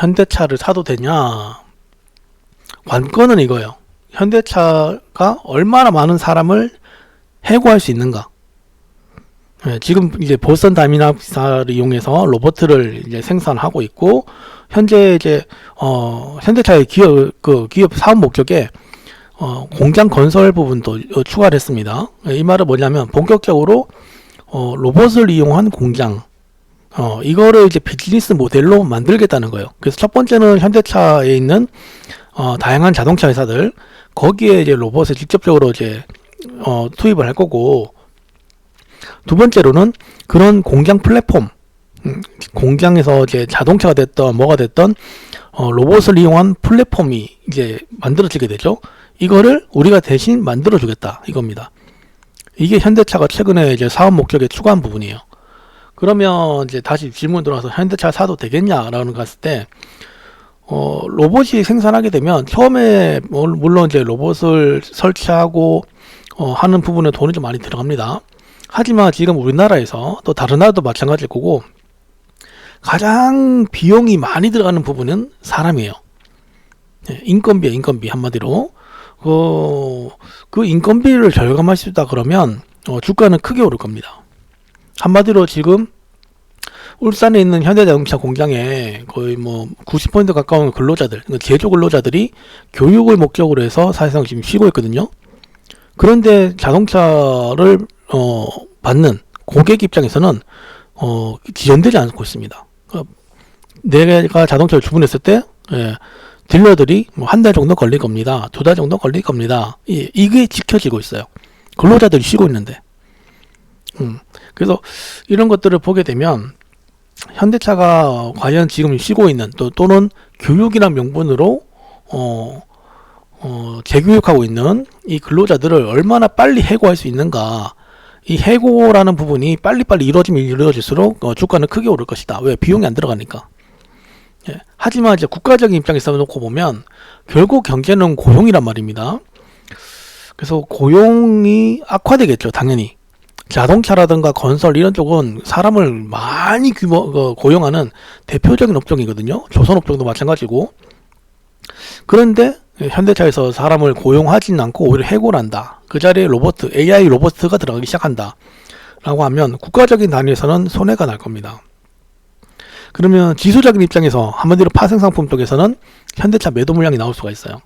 현대차를 사도 되냐? 관건은 이거예요. 현대차가 얼마나 많은 사람을 해고할 수 있는가? 예, 지금 이제 보선 다이나믹사를 이용해서 로봇을 이제 생산하고 있고 현재 이제 어 현대차의 기업 그 기업 사업 목적에 어 공장 건설 부분도 어, 추가를 했습니다. 예, 이 말은 뭐냐면 본격적으로 어 로봇을 이용한 공장 어 이거를 이제 비즈니스 모델로 만들겠다는 거예요. 그래서 첫 번째는 현대차에 있는 어 다양한 자동차 회사들 거기에 이제 로봇을 직접적으로 이제 어 투입을 할 거고 두 번째로는 그런 공장 플랫폼, 음, 공장에서 이제 자동차가 됐던 뭐가 됐던 어, 로봇을 이용한 플랫폼이 이제 만들어지게 되죠. 이거를 우리가 대신 만들어 주겠다 이겁니다. 이게 현대차가 최근에 이제 사업 목적에 추가한 부분이에요. 그러면 이제 다시 질문 들어와서 현대차 사도 되겠냐라는 거 했을 때 어, 로봇이 생산하게 되면 처음에 뭐- 물론 이제 로봇을 설치하고 어, 하는 부분에 돈이 좀 많이 들어갑니다. 하지만 지금 우리나라에서 또 다른 나라도 마찬가지일 거고 가장 비용이 많이 들어가는 부분은 사람이에요. 예, 인건비에 인건비 한마디로 그, 그 인건비를 절감할 수 있다 그러면 어, 주가는 크게 오를 겁니다. 한마디로 지금 울산에 있는 현대자동차 공장에 거의 뭐 90% 가까운 근로자들, 그러니까 제조 근로자들이 교육을 목적으로 해서 사실상 지금 쉬고 있거든요. 그런데 자동차를 어, 받는 고객 입장에서는 어, 지연되지 않고 있습니다. 어, 내가 자동차를 주문했을 때 예, 딜러들이 뭐 한 달 정도 걸릴 겁니다. 두 달 정도 걸릴 겁니다. 이, 이게 지켜지고 있어요. 근로자들이 쉬고 있는데. 음, 그래서 이런 것들을 보게 되면 현대차가 과연 지금 쉬고 있는 또 또는 교육이란 명분으로 어, 어, 재교육하고 있는 이 근로자들을 얼마나 빨리 해고할 수 있는가. 이 해고라는 부분이 빨리빨리 이루어지면 이루어질수록 어, 주가는 크게 오를 것이다. 왜? 비용이 안 들어가니까. 예. 하지만 이제 국가적인 입장에서 놓고 보면 결국 경제는 고용이란 말입니다. 그래서 고용이 악화되겠죠, 당연히. 자동차라든가 건설 이런 쪽은 사람을 많이 규모 어, 고용하는 대표적인 업종이거든요. 조선 업종도 마찬가지고. 그런데 현대차에서 사람을 고용하진 않고 오히려 해고를 한다. 그 자리에 로봇, AI 로봇가 들어가기 시작한다. 라고 하면 국가적인 단위에서는 손해가 날 겁니다. 그러면 지수적인 입장에서 한마디로 파생상품 쪽에서는 현대차 매도 물량이 나올 수가 있어요.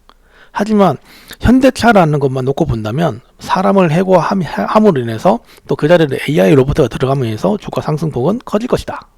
하지만 현대차라는 것만 놓고 본다면 사람을 해고함으로 인해서 또 그 자리에 AI 로봇가 인해서 주가 상승폭은 커질 것이다.